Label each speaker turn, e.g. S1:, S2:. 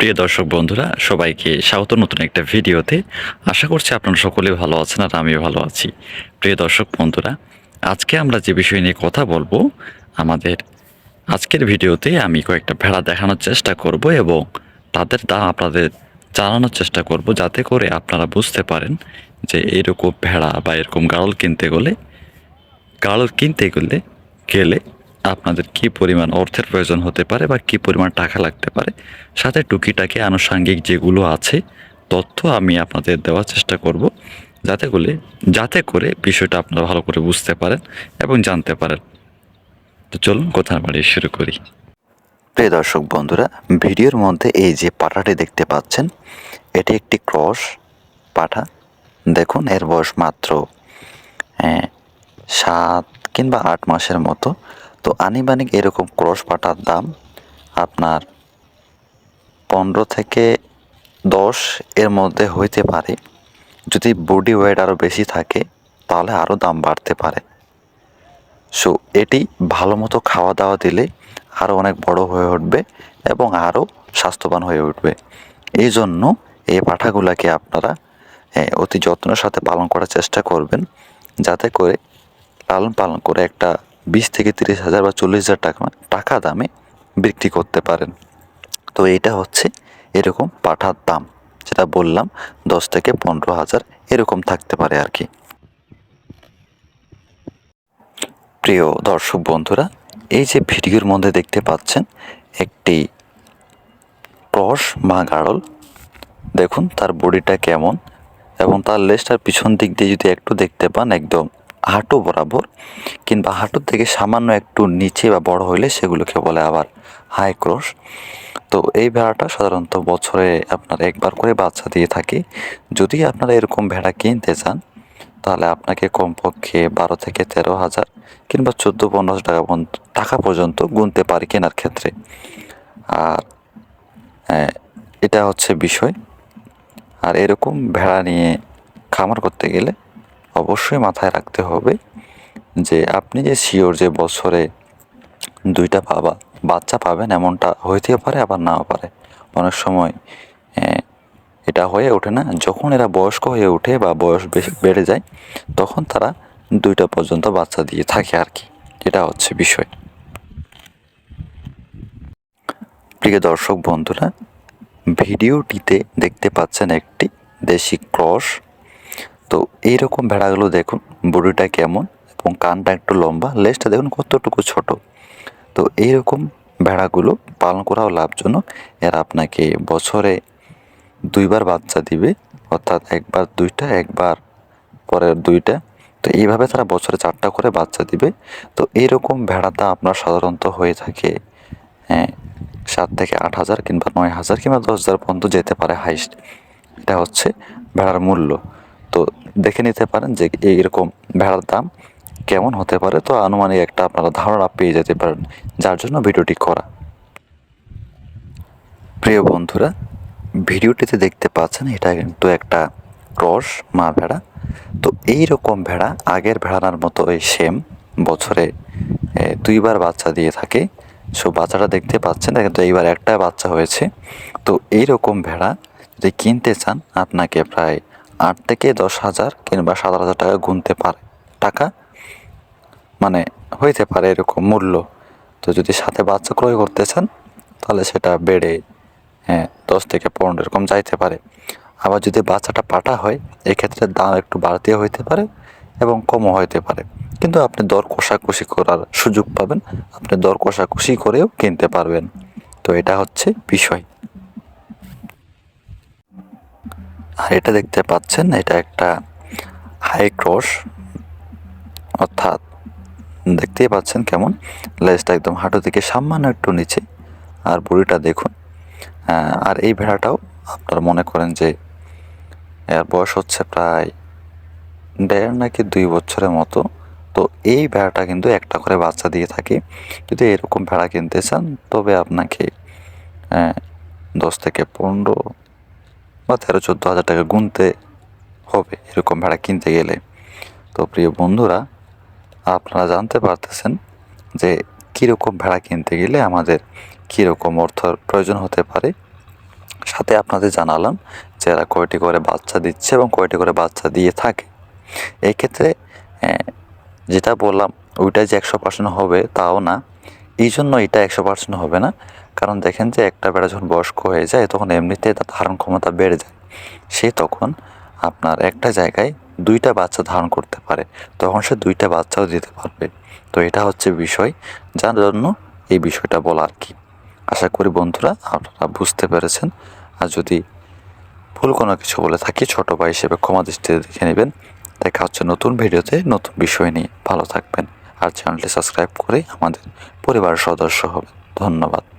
S1: প্রিয় দর্শক বন্ধুরা, সবাইকে স্বাগত নতুন একটা ভিডিওতে। আশা করছি আপনারা সকলে ভালো আছেন আর আমিও ভালো আছি। প্রিয় দর্শক বন্ধুরা, আজকে আমরা যে বিষয় নিয়ে কথা বলব, আমাদের আজকের ভিডিওতে আমি কয়েকটা ভেড়া দেখানোর চেষ্টা করব এবং তাদের দাম আপনাদের জানানোর চেষ্টা করব যাতে করে আপনারা বুঝতে পারেন যে এরকম ভেড়া বা এরকম গাড়ল কিনতে গেলে গাড়ল কিনতে গেলে গেলে আপনাদের কি পরিমাণ অর্থের প্রয়োজন হতে পারে বা কি পরিমাণ টাকা লাগতে পারে সাথে টুকিটাকি আনুষাঙ্গিক যেগুলো আছে তথ্য আমি আপনাদের দেওয়ার চেষ্টা করব যাতে করে যাতে করে বিষয়টা আপনারা ভালো করে বুঝতে পারেন এবং জানতে পারেন। তো চলুন কথা বাড়িয়ে শুরু করি। প্রিয় দর্শক বন্ধুরা ভিডিওর মধ্যে এই যে পাঠাটি দেখতে পাচ্ছেন এটি একটি ক্রস পাঠা। দেখুন এর বয়স মাত্র হ্যাঁ, সাত কিংবা আট মাসের মতো। তো আনিবানিক এরকম ক্রস পাটার দাম আপনার পনেরো থেকে দশ এর মধ্যে হইতে পারে। যদি বডি ওয়েট আরও বেশি থাকে, তাহলে আরও দাম বাড়তে পারে। সো এটি ভালো মতো খাওয়া দাওয়া দিলে আরও অনেক বড় হয়ে উঠবে এবং আরও স্বাস্থ্যবান হয়ে উঠবে। এই জন্য এই পাঠাগুলাকে আপনারা অতি যত্নের সাথে পালন করার চেষ্টা করবেন, যাতে করে লালন পালন করে একটা বিশ থেকে তিরিশ হাজার বা চল্লিশ হাজার টাকা টাকা দামে বিক্রি করতে পারেন। তো এটা হচ্ছে এরকম পাঠার দাম, যেটা বললাম, দশ থেকে পনেরো হাজার এরকম থাকতে পারে আর কি। প্রিয় দর্শক বন্ধুরা, এই যে ভিডিওর মধ্যে দেখতে পাচ্ছেন, একটি ক্রস মা গাড়ল, দেখুন তার বডিটা কেমন এবং তার লেজটার পিছন দিক দিয়ে যদি একটু দেখতে পান, একদম হাঁটু বরাবর কিংবা হাঁটুর থেকে সামান্য একটু নিচে বা বড় হইলে সেগুলোকে বলে আবার হাই ক্রস তো এই ভেড়াটা সাধারণত বছরে আপনার একবার করে বাচ্চা দিয়ে থাকে। যদি আপনারা এরকম ভেড়া কিনতে চান তাহলে আপনাকে কমপক্ষে বারো থেকে তেরো হাজার কিংবা চোদ্দ পনেরো টাকা টাকা পর্যন্ত গুনতে পারি কেনার ক্ষেত্রে। আর হ্যাঁ, এটা হচ্ছে বিষয়। আর এরকম ভেড়া নিয়ে খামার করতে গেলে অবশ্যই মাথায় রাখতে হবে যে আপনি যে শিওর যে বছরে দুইটা বাবা, বাচ্চা পাবেন এমনটা হইতেও পারে, আবার নাও পারে। অনেক সময় এটা হয়ে ওঠে না, যখন এরা বয়স্ক হয়ে ওঠে বা বয়স বেড়ে যায়, তখন তারা দুইটা পর্যন্ত বাচ্চা দিয়ে থাকে আর কি। এটা হচ্ছে বিষয়। প্রিয় দর্শক বন্ধুরা, ভিডিওটিতে দেখতে পাচ্ছেন একটি দেশি ক্রস তো এইরকম ভেড়াগুলো দেখুন, বডিটা কেমন এবং কানটা একটু লম্বা, লেজটা দেখুন কতটুকু ছোট। তো এইরকম ভেড়াগুলো পালন করাও লাভজনক। এরা আপনাকে বছরে দুইবার বাচ্চা দিবে, অর্থাৎ একবার দুইটা, একবার পরের দুইটা। তো এইভাবে তারা বছরে চারটা করে বাচ্চা দিবে। তো এইরকম ভেড়াটা আপনার সাধারণত হয়ে থাকে হ্যাঁ সাত থেকে আট হাজার কিংবা নয় হাজার কিংবা দশ হাজার পর্যন্ত যেতে পারে হাইস্ট। এটা হচ্ছে ভেড়ার মূল্য। দেখে নিতে পারেন যে এইরকম ভেড়ার দাম কেমন হতে পারে। তো আনুমানিক একটা আপনারা ধারণা পেয়ে যেতে পারেন, যার জন্য ভিডিওটি করা। প্রিয় বন্ধুরা, ভিডিওটিতে দেখতে পাচ্ছেন এটা কিন্তু একটা ক্রস মা ভেড়া। তো এই রকম ভেড়া, আগের ভেড়ার মতো ওই সেম, বছরে দুইবার বাচ্চা দিয়ে থাকে। সো বাচ্চাটা দেখতে পাচ্ছেন, কিন্তু এইবার একটা বাচ্চা হয়েছে। তো এই রকম ভেড়া যদি কিনতে চান, আপনাকে প্রায় আট থেকে দশ হাজার কিংবা সাত হাজার টাকা গুনতে পারে। টাকা মানে হইতে পারে এরকম মূল্য। তো যদি সাথে বাচ্চা ক্রয় করতে চান, তাহলে সেটা বেড়ে হ্যাঁ দশ থেকে পনেরো এরকম যাইতে পারে। আবার যদি বাচ্চাটা পাটা হয়, এক্ষেত্রে দাম একটু বাড়তেও হইতে পারে এবং কমও হইতে পারে। কিন্তু আপনি দর কষাকষি করার সুযোগ পাবেন। আপনি দর কষাকষি করেও কিনতে পারবেন। তো এটা হচ্ছে বিষয়। আর এটা দেখতে পাচ্ছেন, এটা একটা হাই ক্রস অর্থাৎ দেখতেই পাচ্ছেন কেমন? লেজটা একদম হাঁটু থেকে সামান্য একটু নিচে। আর বুড়িটা দেখুন আর এই ভেড়াটাও আপনারা মনে করেন যে এর বয়স হচ্ছে প্রায় দেড় নাকি দুই বছরের মতো। তো এই ভেড়াটা কিন্তু একটা করে বাচ্চা দিয়ে থাকে। যদি এরকম ভেড়া কিনতে চান, তবে আপনাকে দশ থেকে পনেরো বা তেরো, চোদ্দ হাজার টাকা গুনতে হবে, এরকম ভেড়া কিনতে গেলে। তো প্রিয় বন্ধুরা, আপনারা জানতে পারতেছেন যে কীরকম ভেড়া কিনতে গেলে আমাদের কীরকম অর্থ প্রয়োজন হতে পারে। সাথে আপনাদের জানালাম যে এরা কয়টি করে বাচ্চা দিচ্ছে এবং কয়টি করে বাচ্চা দিয়ে থাকে। এক্ষেত্রে যেটা বললাম ওইটা যে একশো পার্সেন্ট হবে, তাও না। এই জন্য এটা একশো পার্সেন্ট হবে না। কারণ দেখেন যে একটা বেড়া যখন বয়স্ক হয়ে যায়, তখন এমনিতে তার ধারণ ক্ষমতা বেড়ে যায়। সে তখন আপনার একটা জায়গায় দুইটা বাচ্চা ধারণ করতে পারে, তখন সে দুইটা বাচ্চাও দিতে পারবে। তো এটা হচ্ছে বিষয়, যার জন্য এই বিষয়টা বলা আর কি। আশা করি বন্ধুরা আপনারা বুঝতে পেরেছেন। আর যদি ভুল কোনো কিছু বলে থাকি, ছোট ভাই হিসেবে ক্ষমা দৃষ্টিতে দেখে নেবেন। দেখা হচ্ছে নতুন ভিডিওতে, নতুন বিষয় নিয়ে। ভালো থাকবেন। আর চ্যানেলটি সাবস্ক্রাইব করে আমাদের পরিবারের সদস্য হবেন। ধন্যবাদ।